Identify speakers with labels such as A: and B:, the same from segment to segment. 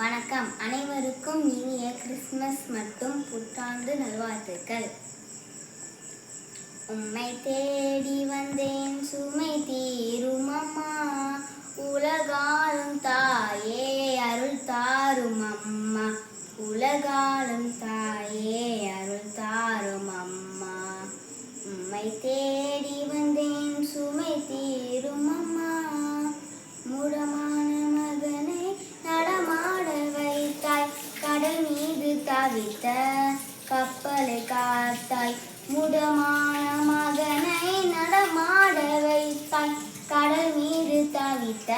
A: வணக்கம். அனைவருக்கும் இனிய கிறிஸ்மஸ் மற்றும் புத்தாண்டு நல்வாழ்த்துக்கள். உம்மை தேடி வந்தேன் சுமை தீருமம்மா உலகாலும் தாயே அருள் தாரும் அம்மா. உலகாலும் தாயே அருள் தாரும் அம்மா. உம்மை தேடி மீது கப்பலை காத்தாய். முடமான மகனை நடமாட வைத்தாய். கடல் மீது தவித்த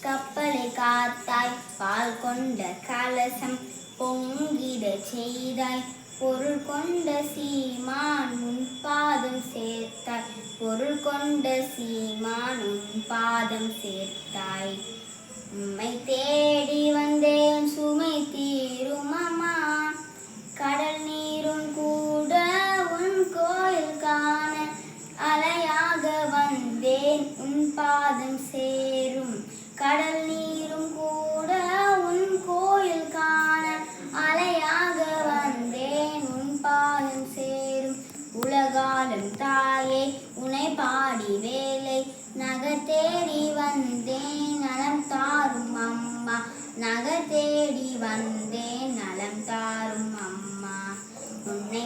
A: கப்பலை காத்தாய். பால் கொண்ட கலசம் பொங்கிட செய்தாய். பொருள் கொண்ட சீமான் உன் பாதம் சேர்த்தாய். பொருள் கொண்ட சீமான் உன் பாதம் சேர்த்தாய். உம்மை தேடி பாதம் சேரும். கடல் நீரும் கூட உன் கோயில் காண அலையாக வந்தேன். உன் பாதம் சேரும். உலகாலும் தாயே உனை பாடி வேலை நகர் வந்தேன். நலம் தாரும் அம்மா நகர் தேடி வந்தேன். நலம் தாரும் அம்மா உன்னை